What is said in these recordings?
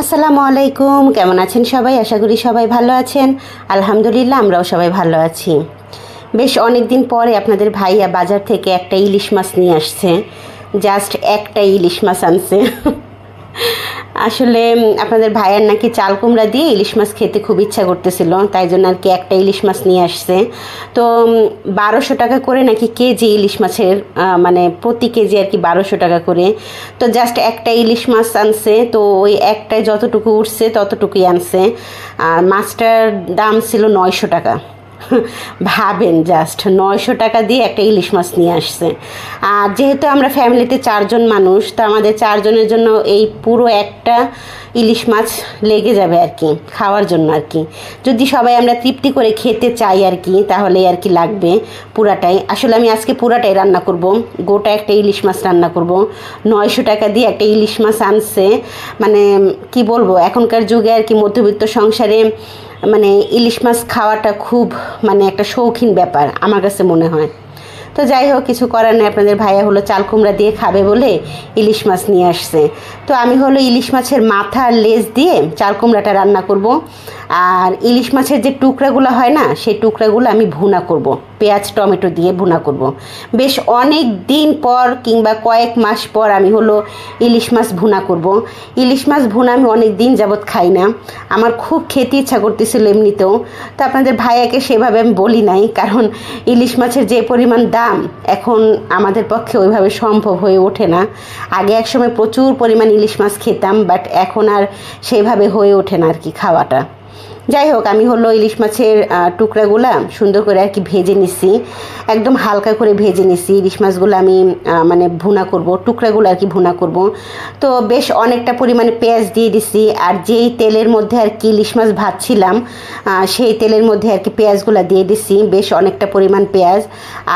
আসসালামু আলাইকুম। কেমন আছেন সবাই? আশা করি সবাই ভালো আছেন। আলহামদুলিল্লাহ, আমরাও সবাই ভালো আছি। বেশ অনেক দিন পরে আপনাদের ভাইয়া বাজার থেকে একটা ইলিশ মাছ নিয়ে আসছে। জাস্ট একটা ইলিশ মাছ আনছে। আসলে আপনাদের ভাইয়ার নাকি চাল কুমড়া দিয়ে ইলিশ মাছ খেতে খুব ইচ্ছা করতেছিল, তাই জন্য আর কি একটা ইলিশ মাছ নিয়ে আসছে। তো বারোশো টাকা করে নাকি কেজি ইলিশ মাছের মানে প্রতি কেজি আর কি বারোশো টাকা করে। তো জাস্ট একটা ইলিশ মাছ আনছে, তো ওই একটায় যতটুকু উঠছে ততটুকুই আনছে। আর মাছটার দাম ছিল নয়শো টাকা। ভাবেন জাস্ট নয়শো টাকা দিয়ে একটা ইলিশ মাছ নিয়ে আসছে। আর যেহেতু আমরা ফ্যামিলিতে চারজন মানুষ, তো আমাদের চারজনের জন্য এই পুরো একটা ইলিশ মাছ লেগে যাবে আর কি, খাওয়ার জন্য আর কি। যদি সবাই আমরা তৃপ্তি করে খেতে চাই আর কি, তাহলে আর কি লাগবে পুরাটাই। আসলে আমি আজকে পুরাটাই রান্না করব। গোটা একটা ইলিশ মাছ রান্না করব। নয়শো টাকা দিয়ে একটা ইলিশ মাছ আনছে। মানে কি বলব, এখনকার যুগে আর কি মধ্যবিত্ত সংসারে মানে ইলিশ মাছ খাওয়াটা খুব মানে একটা শৌখিন ব্যাপার, আমার কাছে মনে হয়। তো যাই হোক, কিছু করার নেই, আপনাদের ভাইয়া হলো চাল কুমড়া দিয়ে খাবে বলে ইলিশ মাছ নিয়ে আসছে। তো আমি হলো ইলিশ মাছের মাথা লেজ দিয়ে চাল কুমড়াটা রান্না করব। আর ইলিশ মাছের যে টুকরাগুলো হয় না, সেই টুকরাগুলো আমি ভুনা করব। পেঁয়াজ, টমেটো দিয়ে ভুনা করব। বেশ অনেক দিন পর কিংবা কয়েক মাস পর আমি হলো ইলিশ মাছ ভুনা করব। ইলিশ মাছ ভুনা আমি অনেক দিন যাবৎ খাই না। আমার খুব খেতে ইচ্ছা করতেছিল এমনিতেও। তো আপনাদের ভাইয়াকে সেভাবে আমি বলি নাই, কারণ ইলিশ মাছের যে পরিমাণ দাম এখন আমাদের পক্ষে ওইভাবে সম্ভব হয়ে ওঠে না। আগে একসময় প্রচুর পরিমাণ ইলিশ মাছ খেতাম, বাট এখন আর সেভাবে হয়ে ওঠে না আর কি খাওয়াটা। যাই হোক আমি হলো ইলিশ মাছের টুকরাগুলা সুন্দর করে আর কি ভেজে নিছি। একদম হালকা করে ভেজে নিছি। ইলিশ মাছগুলো আমি মানে ভুনা করব, টুকরাগুলো আর কি ভুনা করব। তো বেশ অনেকটা পরিমাণে পেঁয়াজ দিয়ে দিছি। আর যেই তেলের মধ্যে আর কি ইলিশ মাছ ভাজছিলাম সেই তেলের মধ্যে আর কি পেঁয়াজগুলো দিয়ে দিছি। বেশ অনেকটা পরিমাণ পেঁয়াজ।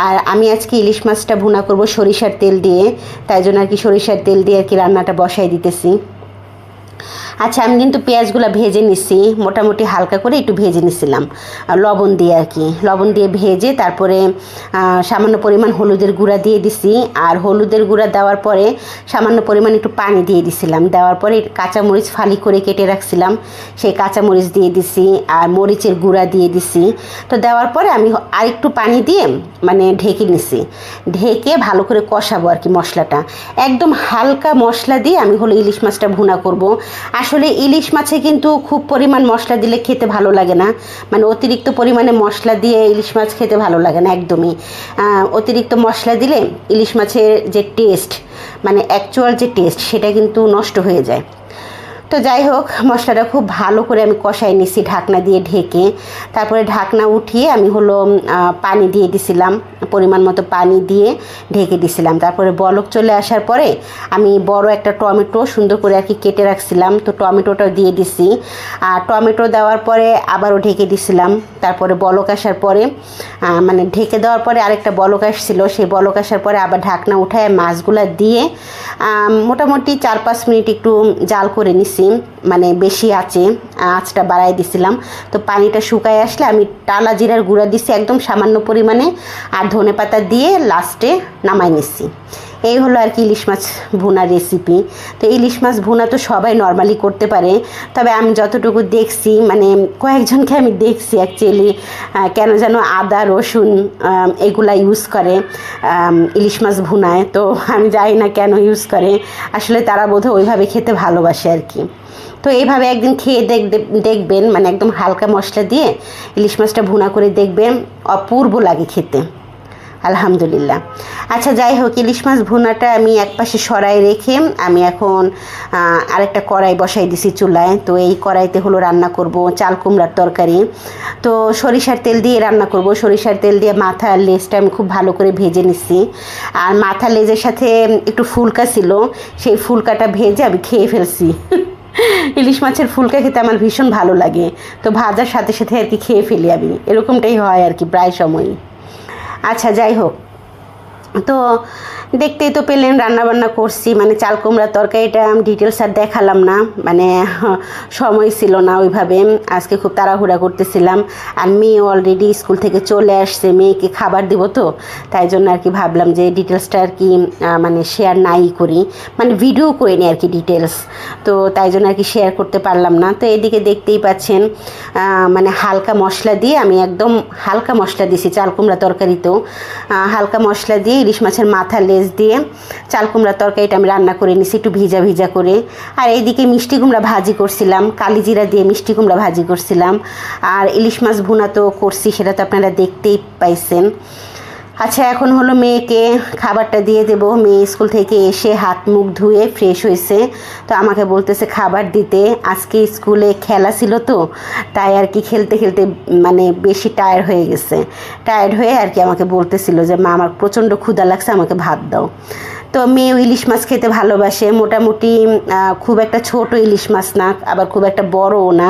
আর আমি আজকে ইলিশ মাছটা ভুনা করব সরিষার তেল দিয়ে। তাই জন্য আর কি সরিষার তেল দিয়ে আর কি রান্নাটা বসাই দিতেছি। আচ্ছা আমি কিন্তু পেঁয়াজগুলো ভেজে নিছি, মোটামুটি হালকা করে একটু ভেজে নিছিলাম। লবণ দিয়ে আর কি। লবণ দিয়ে ভেজে তারপরে সামান্য পরিমাণ হলুদের গুঁড়া দিয়ে দিছি। আর হলুদের গুঁড়া দেওয়ার পরে সামান্য পরিমাণ একটু পানি দিয়ে দিছিলাম। দেওয়ার পরে কাঁচামরিচ ফালি করে কেটে রাখছিলাম। সেই কাঁচামরিচ দিয়ে দিছি আর মরিচের গুঁড়া দিয়ে দিছি। তো দেওয়ার পরে আমি আরেকটু পানি দিয়ে মানে ঢেকে নিছি। ঢেকে ভালো করে কষাবো আর কি মশলাটা। একদম হালকা মশলা দিয়ে আমি হলো ইলিশ মাছটা ভুনা করব। আসলে ইলিশ মাছে কিন্তু খুব পরিমাণ মশলা দিলে খেতে ভালো লাগে না। মানে অতিরিক্ত পরিমাণে মশলা দিয়ে ইলিশ মাছ খেতে ভালো লাগে না একদমই। অতিরিক্ত মশলা দিলে ইলিশ মাছের যে টেস্ট মানে অ্যাকচুয়াল যে টেস্ট সেটা কিন্তু নষ্ট হয়ে যায়। তো যাই হোক, মশলাটা খুব ভালো করে আমি কষাই নিছি ঢাকনা দিয়ে ঢেকে। তারপরে ঢাকনা উঠিয়ে আমি হলো পানি দিয়ে দিছিলাম, পরিমাণ মতো পানি দিয়ে ঢেকে দিছিলাম। তারপরে বলক চলে আসার পরে আমি বড় একটা টমেটো সুন্দর করে আর কি কেটে রাখছিলাম, তো টমেটোটাও দিয়ে দিছি। আর টমেটো দেওয়ার পরে আবারও ঢেকে দিছিলাম। তারপরে বলক আসার পরে মানে ঢেকে দেওয়ার পরে আরেকটা বলক আসছিল, সেই বলক আসার পরে আবার ঢাকনা উঠায় মাছগুলা দিয়ে মোটামুটি চার পাঁচ মিনিট একটু জাল করে নিছি। মানে বেশি আছে আঁচটা বাড়াই দিছিলাম। তো পানিটা শুকায় আসলে আমি টালা জিরার গুঁড়া দিছি একদম সামান্য পরিমাণে, আর ধনে পাতা দিয়ে লাস্টে নামাই নিচ্ছি এই হলো আর কি ইলিশ মাছ ভুনা রেসিপি তো ইলিশ মাছ ভুনা তো সবাই নর্মালি করতে পারে। তবে আমি যতটুকু দেখছি মানে কয়েকজনকে আমি দেখছি অ্যাকচুয়ালি কেন যেন আদা, রসুন এগুলা ইউজ করে ইলিশ মাছ ভুনায়। তো আমি জানি না কেন ইউজ করে। আসলে তারা বোধহয় ওইভাবে খেতে ভালোবাসে আর কি। তো এইভাবে একদিন খেয়ে দেখ দেখবেন মানে একদম হালকা মশলা দিয়ে ইলিশ মাছটা ভুনা করে দেখবেন। অপূর্ব লাগে খেতে। আলহামদুলিল্লাহ। আচ্ছা যাই হোক, ইলিশ মাছ ভুনাটা আমি এক পাশে সরাই রেখে আমি এখন আরেকটা কড়াই বসাই দিছি চুলায়। তো এই কড়াইতে হলো রান্না করব চাল কুমড়ার তরকারি। তো সরিষার তেল দিয়ে রান্না করব। সরিষার তেল দিয়ে মাথা আর লেজটা আমি খুব ভালো করে ভেজে নিচ্ছি আর মাথা লেজের সাথে একটু ফুলকা ছিল, সেই ফুলকাটা ভেজে আমি খেয়ে ফেলছি। ইলিশ মাছের ফুলকা খেতে আমার ভীষণ ভালো লাগে। তো ভাজার সাথে সাথে আর কি খেয়ে ফেলি আমি। এরকমটাই হয় আর কি প্রায় সময়ই। আচ্ছা যাই হোক। তো দেখতেই তো পেলেন রান্নাবান্না করছি মানে চাল কুমড়ার তরকারিটা ডিটেলস আর দেখালাম না মানে সময় ছিল না ওইভাবে। আজকে খুব তাড়াহুড়া করতেছিলাম, আর মেয়ে অলরেডি স্কুল থেকে চলে আসছে, মেয়েকে খাবার দিব তো, তাই জন্য আর কি ভাবলাম যে ডিটেলসটা আর কি মানে শেয়ার নাই করি মানে ভিডিও করিনি আর কি ডিটেলস তো তাই জন্য আর কি শেয়ার করতে পারলাম না। তো এদিকে দেখতেই পাচ্ছেন মানে হালকা মশলা দিয়ে আমি একদম হালকা মশলা দিয়েছি চাল কুমড়া তরকারিতেও হালকা মশলা দিয়ে ইলিশ মাছের মাথা লেজ দিয়ে, চাল কুমড়ার তরকারিটা আমি রান্না করে নিছি, একটু ভিজা ভিজা করে। আর এইদিকে মিষ্টি কুমড়া ভাজি করছিলাম, কালি জিরা দিয়ে মিষ্টি কুমড়া ভাজি করছিলাম। আর ইলিশ মাছ ভুনা তো করছি, সেটা তো আপনারা দেখতেই পাইছেন। আচ্ছা এখন হলো মেয়েকে খাবারটা দিয়ে দেব। মেয়ে স্কুল থেকে এসে হাত মুখ ধুয়ে ফ্রেশ হয়েছে। তো আমাকে বলতেছে খাবার দিতে। আজকে স্কুলে খেলা ছিল তো, তাই আর কি খেলতে খেলতে মানে বেশি টায়ার হয়ে গেছে। টায়ার্ড হয়ে আর কি আমাকে বলতেছিল যে, মা, আমার প্রচণ্ড ক্ষুধা লাগছে, আমাকে ভাত দাও। তো মেয়ে ইলিশ মাছ খেতে ভালোবাসে। মোটামুটি খুব একটা ছোট ইলিশ মাছ না, আবার খুব একটা বড়ও না।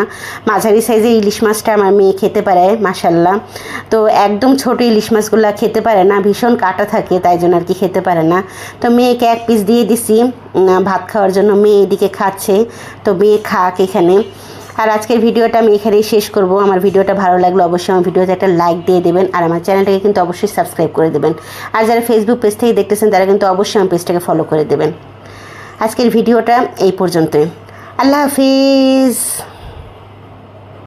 মাঝারি সাইজের ইলিশ মাছটা আমার মেয়ে খেতে পারে মাসাল্লাহ তো একদম ছোট ইলিশ মাছগুলো খেতে পারে না, ভীষণ কাটা থাকে, তাই জন্য আর কি খেতে পারে না। তো মেয়েকে এক পিস দিয়ে দিছি ভাত খাওয়ার জন্য মেয়ে এদিকে খাচ্ছে। তো মেয়ে খাক এখানে। আর আজকের ভিডিওটা আমি এখানেই শেষ করব। আমার ভিডিওটা ভালো লাগল অবশ্যই আমার ভিডিওতে একটা লাইক দিয়ে দেবেন আর আমার চ্যানেলটাকে কিন্তু অবশ্যই সাবস্ক্রাইব করে দেবেন। আর যারা ফেসবুক পেজ থেকে দেখতেছেন, তারা কিন্তু অবশ্যই আমার পেজটাকে ফলো করে দেবেন। আজকের ভিডিওটা এই পর্যন্তই। আল্লাহ হাফিজ।